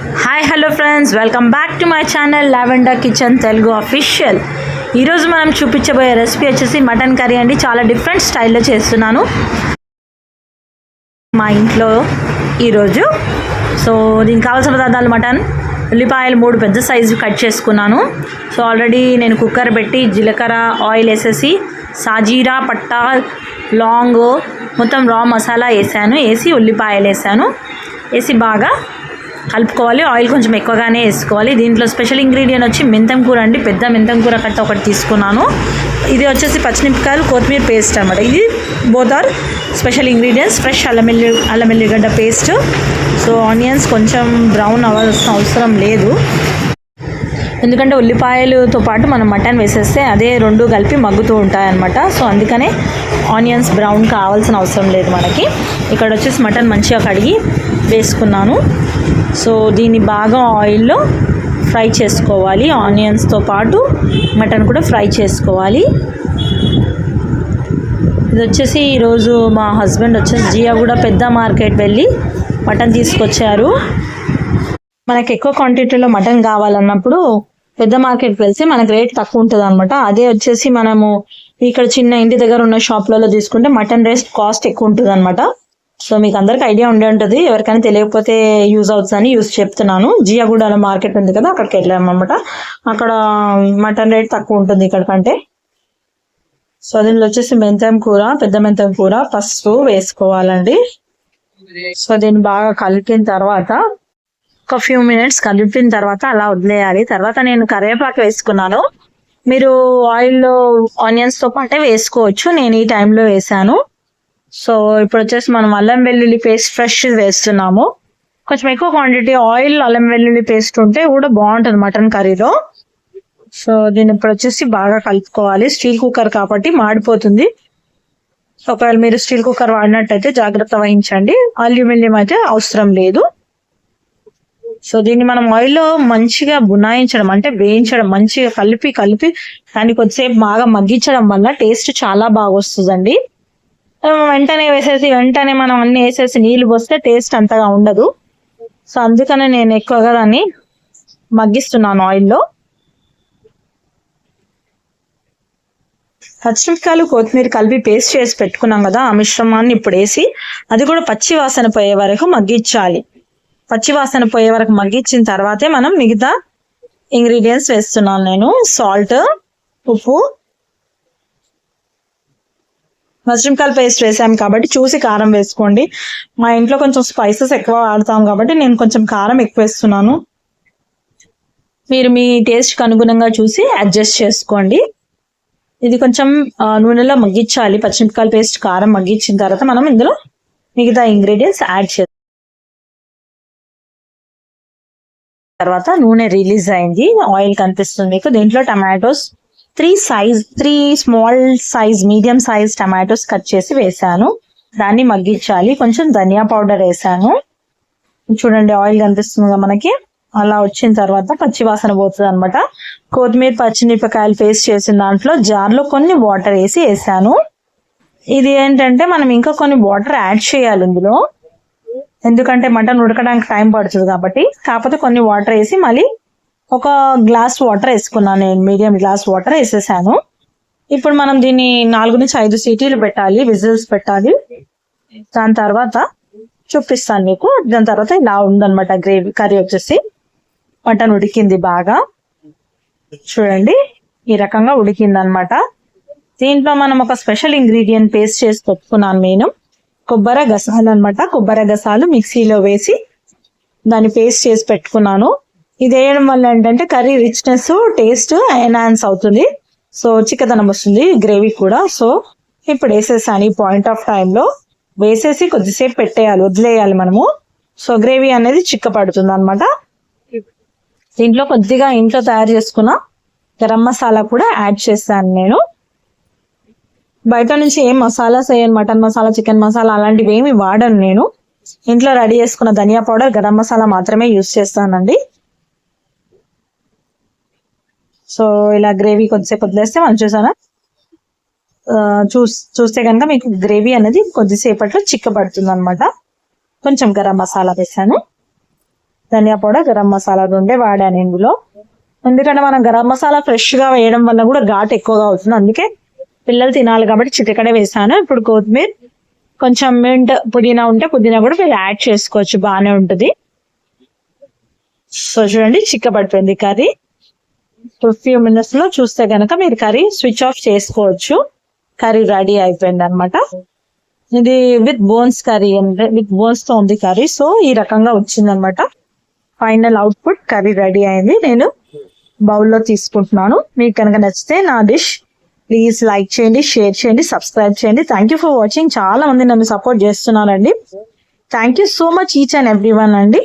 Hi hello friends welcome back to my channel lavender kitchen Telugu official ఈరోజు మనం చూపించబోయే recipe వచ్చేసి mutton curry అండి. చాలా డిఫరెంట్ స్టైల్లో చేస్తున్నాను. మా ఇంట్లో ఈరోజు సో దీనికి కావాల్సిన పదార్థాలు మటన్ ఉల్లిపాయలు మూడు పెద్ద సైజు కట్ చేసుకున్నాను. సో ఆల్రెడీ నేను కుక్కర్ పెట్టి జీలకర్ర ఆయిల్ వేసేసి సాజీరా పట్టా లాంగ్ మొత్తం రా మసాలా వేసాను. వేసి ఉల్లిపాయలు వేసాను. వేసి బాగా కలుపుకోవాలి. ఆయిల్ కొంచెం ఎక్కువగానే వేసుకోవాలి. దీంట్లో స్పెషల్ ఇంగ్రీడియంట్ వచ్చి మెంతం కూర అండి. పెద్ద మెంతం కూర కట్ట ఒకటి తీసుకున్నాను. ఇది వచ్చేసి పచ్చిమిరపకాయలు కొత్తిమీర పేస్ట్ అనమాట ఇది both are special ingredients. Fresh అల్లం వెల్లి అల్లం వెల్లిగడ్డ పేస్ట్. సో ఆనియన్స్ కొంచెం బ్రౌన్ అవ్వాల్సిన అవసరం లేదు. ఎందుకంటే ఉల్లిపాయలతో పాటు మనం మటన్ వేసేస్తే అదే రెండు కలిపి మగ్గుతూ ఉంటాయన్నమాట సో అందుకనే ఆనియన్స్ బ్రౌన్ కావాల్సిన అవసరం లేదు మనకి. ఇక్కడ వచ్చేసి మటన్ మంచిగా కడిగి వేసుకున్నాను. సో దీన్ని బాగా ఆయిల్లో ఫ్రై చేసుకోవాలి. ఆనియన్స్తో పాటు మటన్ కూడా ఫ్రై చేసుకోవాలి. ఇది వచ్చేసి ఈరోజు మా హస్బెండ్ వచ్చేసి జియా కూడా పెద్ద మార్కెట్ వెళ్ళి మటన్ తీసుకొచ్చారు. మనకు ఎక్కువ క్వాంటిటీలో మటన్ కావాలన్నప్పుడు పెద్ద మార్కెట్కి వెళ్తే మనకి రేట్ తక్కువ ఉంటుంది అనమాట అదే వచ్చేసి మనము ఇక్కడ చిన్న ఇంటి దగ్గర ఉన్న షాప్లలో తీసుకుంటే మటన్ రేట్ కాస్ట్ ఎక్కువ ఉంటుంది అనమాట సో మీకు అందరికి ఐడియా ఉండే ఉంటుంది. ఎవరికైనా తెలియకపోతే యూజ్ అవుతుందని యూజ్ చెప్తున్నాను. జియాగూడలో మార్కెట్ ఉంది కదా అక్కడికి వెళ్ళామన్నమాట అక్కడ మటన్ రేట్ తక్కువ ఉంటుంది ఇక్కడ కంటే. సో దీనిలో వచ్చేసి మెంతం కూర పెద్ద మెంతం కూర పసుపు వేసుకోవాలండి. సో దీన్ని బాగా కలిపిన తర్వాత ఒక ఫ్యూ మినిట్స్ కలిపిన తర్వాత అలా వదిలేయాలి. తర్వాత నేను కరివేపాకు వేసుకున్నాను. మీరు ఆయిల్లో ఆనియన్స్తో పాటే వేసుకోవచ్చు. నేను ఈ టైంలో వేసాను సో ఇప్పుడు వచ్చేసి మనం అల్లం వెల్లుల్లి పేస్ట్ ఫ్రెష్ వేస్తున్నాము. కొంచెం ఎక్కువ క్వాంటిటీ ఆయిల్ అల్లం వెల్లుల్లి పేస్ట్ ఉంటే కూడా బాగుంటుంది మటన్ కర్రీలో. సో దీన్ని ఇప్పుడు వచ్చేసి బాగా కలుపుకోవాలి. స్టీల్ కుక్కర్ కాబట్టి మాడిపోతుంది. ఒకవేళ మీరు స్టీల్ కుక్కర్ వాడినట్టయితే జాగ్రత్త వహించండి. అల్యూమినియం అయితే అవసరం లేదు. సో దీన్ని మనం ఆయిల్లో మంచిగా బునాయించడం అంటే వేయించడం మంచిగా కలిపి కలిపి దాన్ని కొద్దిసేపు బాగా మగ్గించడం వల్ల టేస్ట్ చాలా బాగా వస్తుందండి. వెంటనే వేసేసి వెంటనే మనం అన్ని వేసేసి నీళ్ళు పోస్తే టేస్ట్ అంతగా ఉండదు. సో అందుకనే నేను ఎక్కువగా దాన్ని మగ్గిస్తున్నాను ఆయిల్లో. పచ్చిమిరపకాయలు కొత్తిమీర కలిపి పేస్ట్ చేసి పెట్టుకున్నాం కదా ఆ మిశ్రమాన్ని ఇప్పుడు వేసి అది కూడా పచ్చి వాసన పోయే వరకు మగ్గించాలి. పచ్చి వాసన పోయే వరకు మగ్గించిన తర్వాతే మనం మిగతా ఇంగ్రీడియంట్స్ వేస్తున్నాను నేను. సాల్ట్ ఉప్పు పచ్చిమిరపకాయల పేస్ట్ వేసాం కాబట్టి చూసి కారం వేసుకోండి. మా ఇంట్లో కొంచెం స్పైసెస్ ఎక్కువ వాడతాం కాబట్టి నేను కొంచెం కారం ఎక్కువ వేస్తున్నాను. మీరు మీ టేస్ట్కి అనుగుణంగా చూసి అడ్జస్ట్ చేసుకోండి. ఇది కొంచెం నూనెలో మగ్గించాలి. పచ్చిమిరపకాయల పేస్ట్ కారం మగ్గించిన తర్వాత మనం ఇందులో మిగతా ఇంగ్రీడియంట్స్ యాడ్ చేద్దాం. తర్వాత నూనె రిలీజ్ అయింది. ఆయిల్ కనిపిస్తుంది మీకు. దీంట్లో tomatoes three size three small size medium size tomatoes cut చేసి వేసాను. దాన్ని మగ్గించాలి. కొంచెం ధనియా పౌడర్ వేసాను. చూడండి ఆయిల్ కనిపిస్తుంది మనకి. అలా వచ్చిన తర్వాత పచ్చి వాసన పోతుంది అనమాట కొత్తిమీర పచ్చిమిరపకాయలు పేస్ట్ చేసిన దాంట్లో జార్లో కొన్ని వాటర్ వేసి వేసాను. ఇది ఏంటంటే మనం ఇంకా కొన్ని వాటర్ యాడ్ చేయాలి ఇందులో. ఎందుకంటే మటన్ ఉడకడానికి టైం పడుతుంది కాబట్టి. కాకపోతే కొన్ని వాటర్ వేసి మళ్ళీ ఒక గ్లాస్ వాటర్ వేసుకున్నాను నేను మీడియం గ్లాస్ వాటర్ వేసేసాను. ఇప్పుడు మనం దీన్ని నాలుగు నుంచి ఐదు సీటీలు పెట్టాలి విజిల్స్ పెట్టాలి. దాని తర్వాత చూపిస్తాను మీకు. దాని తర్వాత ఇలా ఉందనమాట గ్రేవీ కర్రీ వచ్చేసి. మటన్ ఉడికింది బాగా. చూడండి ఈ రకంగా ఉడికిందనమాట దీంట్లో మనం ఒక స్పెషల్ ఇంగ్రీడియంట్ పేస్ట్ చేసి పెట్టుకున్నాను నేను. కొబ్బరి గసాలు అన్నమాట కొబ్బరి గసాలు మిక్సీలో వేసి దాన్ని పేస్ట్ చేసి పెట్టుకున్నాను. ఇది వేయడం వల్ల ఏంటంటే కర్రీ రిచ్నెస్ టేస్ట్ ఎన్హాన్స్ అవుతుంది. సో చిక్కదనం వస్తుంది గ్రేవీ కూడా. సో ఇప్పుడు వేసేసాను ఈ పాయింట్ ఆఫ్ టైంలో వేసేసి కొద్దిసేపు పెట్టేయాలి వదిలేయాలి మనము. సో గ్రేవీ అనేది చిక్క పడుతుంది అనమాట దీంట్లో కొద్దిగా ఇంట్లో తయారు చేసుకున్న గరం మసాలా కూడా యాడ్ చేస్తాను నేను. బయట నుంచి ఏం మసాలాస్ వేయను మటన్ మసాలా చికెన్ మసాలా అలాంటివి ఏమి వాడను నేను. ఇంట్లో రెడీ చేసుకున్న ధనియా పౌడర్ గరం మసాలా మాత్రమే యూస్ చేస్తానండి. సో ఇలా గ్రేవీ కొద్దిసేపు వదిలేస్తే మనం చూసానా చూస్ చూస్తే కనుక మీకు గ్రేవీ అనేది కొద్దిసేపట్లో చిక్కబడుతుంది అనమాట కొంచెం గరం మసాలా వేసాను. ధనియా పౌడర్ గరం మసాలా రెండే వాడాను ఇందులో. ఎందుకంటే మనం గరం మసాలా ఫ్రెష్గా వేయడం వల్ల కూడా ఘాట్ ఎక్కువగా అవుతుంది. అందుకే పిల్లలు తినాలి కాబట్టి చిటికడే వేసాను. ఇప్పుడు కొత్తిమీర కొంచెం మింట్ పుదీనా ఉంటే పుదీనా కూడా మీరు యాడ్ చేసుకోవచ్చు. బాగానే ఉంటుంది. సో చూడండి చిక్కబడిపోయింది కర్రీ. ఫ్యూ మినిట్స్లో చూస్తే గనక మీరు కర్రీ స్విచ్ ఆఫ్ చేసుకోవచ్చు. కర్రీ రెడీ అయిపోయింది అనమాట ఇది విత్ బోన్స్ కర్రీ అంటే విత్ బోన్స్తో ఉంది కర్రీ సో ఈ రకంగా వచ్చింది అనమాట ఫైనల్ అవుట్పుట్ కర్రీ రెడీ అయింది. నేను బౌల్లో తీసుకుంటున్నాను. మీకు కనుక నచ్చితే నా డిష్ ప్లీజ్ లైక్ చేయండి షేర్ చేయండి సబ్స్క్రైబ్ చేయండి. థ్యాంక్ యూ ఫర్ వాచింగ్ చాలా మంది నన్ను సపోర్ట్ చేస్తున్నారండి. Thank you so much each and every one అండి.